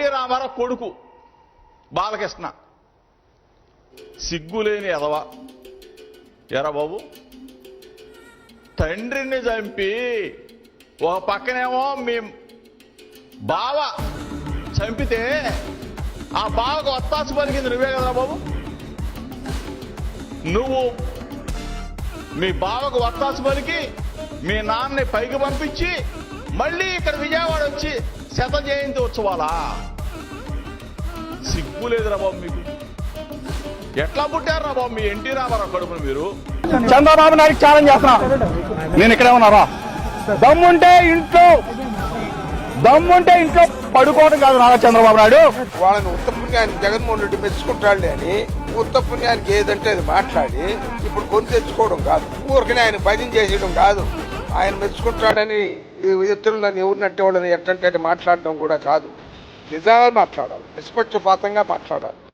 NT Ramarao కొడుకు బాలకృష్ణ. సిగ్గులేని ఎదవ ఎరా బాబు తండ్రిని చంపి ఒక పక్కనేమో మీ బావ చంపితే ఆ బావకు ఒత్తాసు పలికింది నువ్వే కదరా బాబు? నువ్వు మీ బావకు ఒత్తాసు పలికి మీ నాన్నని పైకి పంపించి మళ్ళీ ఇక్కడ విజయవాడ వచ్చి శత జయంతి ఉత్సవాలా సిగ్గు లేదురా బాబు మీకు. ఎట్లా పుట్టారా బాబు మీ ఎన్టీ రామారావు కడుపును మీరు? చంద్రబాబు నాయుడు ఛాలెంజ్ చేస్తున్నా. నేను ఇక్కడే ఉన్నారా దమ్ముంటే ఇంట్లో దమ్ముంటే ఇంట్లో పడుకోవడం కాదు నారా చంద్రబాబు నాయుడు. వాళ్ళని ఉత్తపుణ్యాన్ని జగన్మోహన్ రెడ్డి మెచ్చుకుంటాడులే అని ఉత్తపుణ్యానికి ఏదంటే అది మాట్లాడి ఇప్పుడు కొని తెచ్చుకోవడం కాదు. ఊరికనే ఆయన భజన చేసేయడం కాదు. ఆయన మెచ్చుకుంటాడని ఈ ఇతరులను ఎవరినట్టే వాళ్ళని ఎట్టంటే మాట్లాడడం కూడా కాదు. నిజాలు మాట్లాడాలి. నిష్పక్షపాతంగా మాట్లాడాలి.